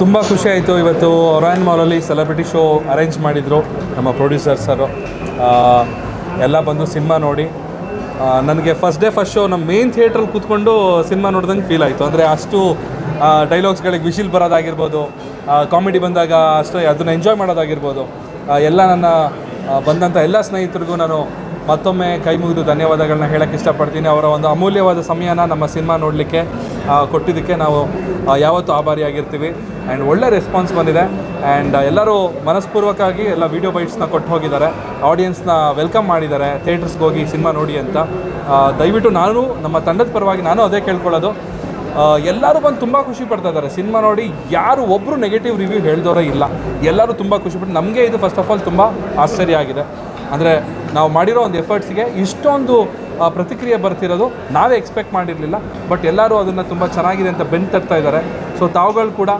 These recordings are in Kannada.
ತುಂಬ ಖುಷಿ ಆಯಿತು. ಇವತ್ತು ರಾಯನ್ ಮಾಲಲ್ಲಿ ಸೆಲೆಬ್ರಿಟಿ ಶೋ ಅರೇಂಜ್ ಮಾಡಿದರು ನಮ್ಮ ಪ್ರೊಡ್ಯೂಸರ್ ಸರು ಎಲ್ಲ ಬಂದು ಸಿನಿಮಾ ನೋಡಿ. ನನಗೆ ಫಸ್ಟ್ ಡೇ ಫಸ್ಟ್ ಶೋ ನಮ್ಮ ಮೇನ್ ಥಿಯೇಟ್ರಲ್ಲಿ ಕೂತ್ಕೊಂಡು ಸಿನಿಮಾ ನೋಡ್ದಂಗೆ ಫೀಲ್ ಆಯಿತು. ಅಂದರೆ ಅಷ್ಟು ಡೈಲಾಗ್ಸ್ಗಳಿಗೆ ವಿಶಿಲ್ ಬರೋದಾಗಿರ್ಬೋದು ಕಾಮಿಡಿ ಬಂದಾಗ ಅಷ್ಟು ಅದನ್ನು ಎಂಜಾಯ್ ಮಾಡೋದಾಗಿರ್ಬೋದು. ಎಲ್ಲ ನನ್ನ ಬಂದಂಥ ಎಲ್ಲ ಸ್ನೇಹಿತರಿಗೂ ನಾನು ಮತ್ತೊಮ್ಮೆ ಕೈ ಮುಗಿದು ಧನ್ಯವಾದಗಳನ್ನ ಹೇಳಕ್ಕೆ ಇಷ್ಟಪಡ್ತೀನಿ. ಅವರ ಒಂದು ಅಮೂಲ್ಯವಾದ ಸಮಯನ ನಮ್ಮ ಸಿನಿಮಾ ನೋಡಲಿಕ್ಕೆ ಕೊಟ್ಟಿದ್ದಕ್ಕೆ ನಾವು ಯಾವತ್ತೂ ಆಭಾರಿಯಾಗಿರ್ತೀವಿ. ಆ್ಯಂಡ್ ಒಳ್ಳೆ ರೆಸ್ಪಾನ್ಸ್ ಬಂದಿದೆ. ಆ್ಯಂಡ್ ಎಲ್ಲರೂ ಮನಸ್ಪೂರ್ವಕವಾಗಿ ಎಲ್ಲ ವೀಡಿಯೋ ಬೈಟ್ಸ್ನ ಕೊಟ್ಟು ಹೋಗಿದ್ದಾರೆ. ಆಡಿಯನ್ಸ್ನ ವೆಲ್ಕಮ್ ಮಾಡಿದ್ದಾರೆ. ಥಿಯೇಟರ್ಸ್ಗೆ ಹೋಗಿ ಸಿನಿಮಾ ನೋಡಿ ಅಂತ. ದಯವಿಟ್ಟು ನಾನು, ನಮ್ಮ ತಂಡದ ಪರವಾಗಿ ನಾನು ಅದೇ ಕೇಳ್ಕೊಳ್ಳೋದು. ಎಲ್ಲರೂ ಬಂದು ತುಂಬ ಖುಷಿ ಪಡ್ತಾ ಇದ್ದಾರೆ. ಸಿನಿಮಾ ನೋಡಿ ಯಾರು ಒಬ್ಬರು ನೆಗೆಟಿವ್ ರಿವ್ಯೂ ಹೇಳ್ದವರೇ ಇಲ್ಲ. ಎಲ್ಲರೂ ತುಂಬ ಖುಷಿಪಟ್ಟು ನಮಗೆ ಇದು ಫಸ್ಟ್ ಆಫ್ ಆಲ್ ತುಂಬ ಆಶ್ಚರ್ಯ ಆಗಿದೆ. ಅಂದರೆ ನಾವು ಮಾಡಿರೋ ಒಂದು ಎಫರ್ಟ್ಸ್ಗೆ ಇಷ್ಟೊಂದು ಪ್ರತಿಕ್ರಿಯೆ ಬರ್ತಿರೋದು ನಾವೇ ಎಕ್ಸ್ಪೆಕ್ಟ್ ಮಾಡಿರಲಿಲ್ಲ. ಬಟ್ ಎಲ್ಲರೂ ಅದನ್ನು ತುಂಬ ಚೆನ್ನಾಗಿದೆ ಅಂತ ಬೆನ್ ತರ್ತಾ ಇದ್ದಾರೆ. ಸೊ ತಾವುಗಳು ಕೂಡ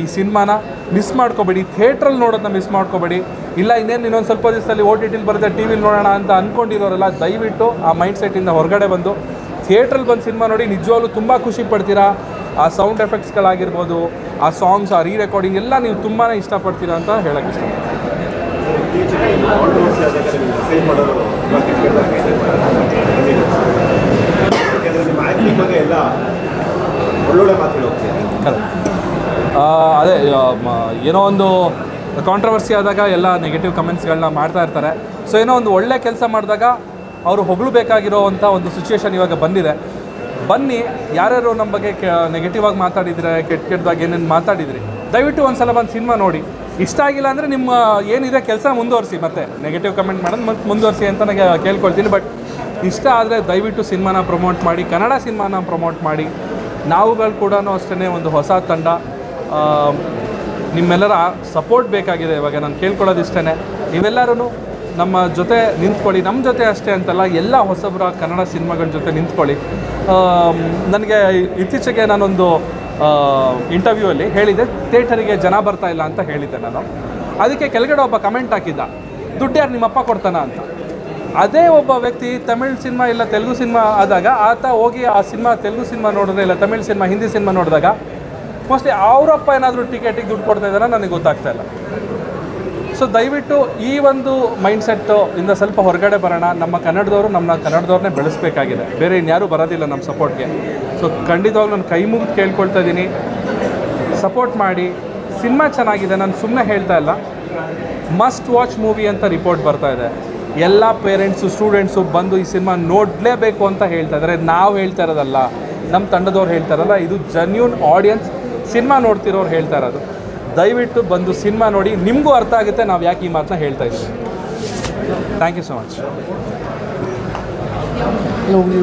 ಈ ಸಿನಿಮಾನ ಮಿಸ್ ಮಾಡ್ಕೋಬೇಡಿ. ಥಿಯೇಟ್ರಲ್ಲಿ ನೋಡೋದನ್ನ ಮಿಸ್ ಮಾಡ್ಕೋಬೇಡಿ. ಇಲ್ಲ ಇನ್ನೇನು ಇನ್ನೊಂದು ಸ್ವಲ್ಪ ದಿವಸದಲ್ಲಿ ಓ ಟಿ ಟಿಲಿ ಬರುತ್ತೆ ಟಿ ವಿಲಿ ನೋಡೋಣ ಅಂತ ಅಂದ್ಕೊಂಡಿರೋರೆಲ್ಲ ದಯವಿಟ್ಟು ಆ ಮೈಂಡ್ ಸೆಟ್ಟಿಂದ ಹೊರಗಡೆ ಬಂದು ಥಿಯೇಟ್ರಲ್ಲಿ ಬಂದು ಸಿನಿಮಾ ನೋಡಿ ನಿಜವಾಗ್ಲೂ ತುಂಬ ಖುಷಿ ಪಡ್ತೀರಾ? ಆ ಸೌಂಡ್ ಎಫೆಕ್ಟ್ಸ್ಗಳಾಗಿರ್ಬೋದು ಆ ಸಾಂಗ್ಸ್ ಆ ರೀ ರೆಕಾರ್ಡಿಂಗ್ ಎಲ್ಲ ನೀವು ತುಂಬಾ ಇಷ್ಟಪಡ್ತೀರಾ ಅಂತ ಹೇಳಕ್ಕೆ ಅದೇ ಏನೋ ಒಂದು ಕಾಂಟ್ರವರ್ಸಿ ಆದಾಗ ಎಲ್ಲ ನೆಗೆಟಿವ್ ಕಮೆಂಟ್ಸ್ಗಳನ್ನ ಮಾಡ್ತಾ ಇರ್ತಾರೆ. ಸೊ ಏನೋ ಒಂದು ಒಳ್ಳೆ ಕೆಲಸ ಮಾಡಿದಾಗ ಅವರು ಹೊಗಳಬೇಕಾಗಿರೋವಂಥ ಒಂದು ಸಿಚುವೇಶನ್ ಇವಾಗ ಬಂದಿದೆ. ಬನ್ನಿ, ಯಾರ್ಯಾರು ನಮ್ಮ ಬಗ್ಗೆ ನೆಗೆಟಿವ್ ಆಗಿ ಮಾತಾಡಿದ್ರೆ, ಕೆಟ್ಟ ಕೆಟ್ಟದಾಗ ಏನೇನು ಮಾತಾಡಿದ್ರಿ? ದಯವಿಟ್ಟು ಒಂದು ಸಲ ಬಂದು ಸಿನಿಮಾ ನೋಡಿ. ಇಷ್ಟ ಆಗಿಲ್ಲ ಅಂದರೆ ನಿಮ್ಮ ಏನಿದೆ ಕೆಲಸ ಮುಂದುವರಿಸಿ. ಮತ್ತೆ ನೆಗೆಟಿವ್ ಕಮೆಂಟ್ ಮಾಡೋದು ಮತ್ತೆ ಮುಂದುವರಿಸಿ ಅಂತ ನನಗೆ ಕೇಳ್ಕೊಳ್ತೀನಿ. ಬಟ್ ಇಷ್ಟ ಆದರೆ ದಯವಿಟ್ಟು ಸಿನಿಮಾನ ಪ್ರಮೋಟ್ ಮಾಡಿ, ಕನ್ನಡ ಸಿನಿಮಾನ ಪ್ರಮೋಟ್ ಮಾಡಿ. ನಾವುಗಳು ಕೂಡ ಅಷ್ಟೇ ಒಂದು ಹೊಸ ತಂಡ. ನಿಮ್ಮೆಲ್ಲರ ಸಪೋರ್ಟ್ ಬೇಕಾಗಿದೆ ಇವಾಗ. ನಾನು ಕೇಳ್ಕೊಳ್ಳೋದು ಇಷ್ಟೇ ನೀವೆಲ್ಲರೂ ನಮ್ಮ ಜೊತೆ ನಿಂತ್ಕೊಳ್ಳಿ ನಮ್ಮ ಜೊತೆ ಅಷ್ಟೇ ಅಂತಲ್ಲ, ಎಲ್ಲ ಹೊಸಬರ ಕನ್ನಡ ಸಿನಿಮಾಗಳ ಜೊತೆ ನಿಂತ್ಕೊಳ್ಳಿ. ನನಗೆ ಇತ್ತೀಚೆಗೆ ನಾನೊಂದು ಇಂಟರ್ವ್ಯೂವಲ್ಲಿ ಹೇಳಿದೆ, ಥಿಯೇಟರಿಗೆ ಜನ ಬರ್ತಾ ಇಲ್ಲ ಅಂತ ಹೇಳಿದ್ದೆ ನಾನು. ಅದಕ್ಕೆ ಕೆಳಗಡೆ ಒಬ್ಬ ಕಮೆಂಟ್ ಹಾಕಿದ್ದ, ದುಡ್ಡು ಯಾರು ನಿಮ್ಮಪ್ಪ ಕೊಡ್ತಾನ ಅಂತ? ಅದೇ ಒಬ್ಬ ವ್ಯಕ್ತಿ ತಮಿಳ್ ಸಿನಿಮಾ ಇಲ್ಲ ತೆಲುಗು ಸಿನಿಮಾ ಆದಾಗ, ಆತ ಹೋಗಿ ಆ ಸಿನಿಮಾ, ತೆಲುಗು ಸಿನಿಮಾ ನೋಡಿದ್ರೆ ಇಲ್ಲ ತಮಿಳ್ ಸಿನಿಮಾ, ಹಿಂದಿ ಸಿನಿಮಾ ನೋಡಿದಾಗ ಮೋಸ್ಟ್ಲಿ ಅವರಪ್ಪ ಏನಾದರೂ ಟಿಕೆಟಿಗೆ ದುಡ್ಡು ಕೊಡ್ತಾ ಇದ್ದಾರ ನನಗೆ ಗೊತ್ತಾಗ್ತಾ ಇಲ್ಲ. ಸೊ ದಯವಿಟ್ಟು ಈ ಒಂದು ಮೈಂಡ್ ಸೆಟ್ ಇಂದ ಸ್ವಲ್ಪ ಹೊರಗಡೆ ಬರೋಣ. ನಮ್ಮ ಕನ್ನಡದವರು ನಮ್ಮ ಕನ್ನಡದವ್ರನ್ನೇ ಬೆಳೆಸಬೇಕಾಗಿದೆ. ಬೇರೆ ಇನ್ಯಾರೂ ಬರೋದಿಲ್ಲ ನಮ್ಮ ಸಪೋರ್ಟ್ಗೆ ಸೊ ಖಂಡಿತವಾಗ್ಲೂ ನಾನು ಕೈ ಮುಗಿದು ಕೇಳ್ಕೊಳ್ತಾ ಇದ್ದೀನಿ. ಸಪೋರ್ಟ್ ಮಾಡಿ. ಸಿನಿಮಾ ಚೆನ್ನಾಗಿದೆ. ನಾನು ಸುಮ್ಮನೆ ಹೇಳ್ತಾ ಇಲ್ಲ. ಮಸ್ಟ್ ವಾಚ್ ಮೂವಿ ಅಂತ ರಿಪೋರ್ಟ್ ಬರ್ತಾ ಇದೆ. ಎಲ್ಲ ಪೇರೆಂಟ್ಸು ಸ್ಟೂಡೆಂಟ್ಸು ಬಂದು ಈ ಸಿನಿಮಾ ನೋಡಲೇಬೇಕು ಅಂತ ಹೇಳ್ತಾ ಇದ್ದಾರೆ. ನಾವು ಹೇಳ್ತಾ ಇರೋದಲ್ಲ. ನಮ್ಮ ತಂಡದವ್ರು ಹೇಳ್ತಾರಲ್ಲ ಇದು ಜನ್ಯೂನ್ ಆಡಿಯನ್ಸ್ ಸಿನಿಮಾ ನೋಡ್ತಿರೋರು ಹೇಳ್ತಾ ಇರೋದು. ದಯವಿಟ್ಟು ಬಂದು ಸಿನಿಮಾ ನೋಡಿ ನಿಮಗೂ ಅರ್ಥ ಆಗುತ್ತೆ ನಾವು ಯಾಕೆ ಈ ಮಾತನ್ನ ಹೇಳ್ತಾ ಇದ್ದೀವಿ. ಥ್ಯಾಂಕ್ ಯು ಸೊ ಮಚ್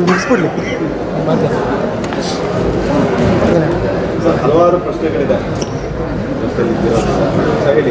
ಮುಗಿಸ್ಬಿಡ್ಲಿ ಹಲವಾರು ಪ್ರಶ್ನೆಗಳಿದೆ.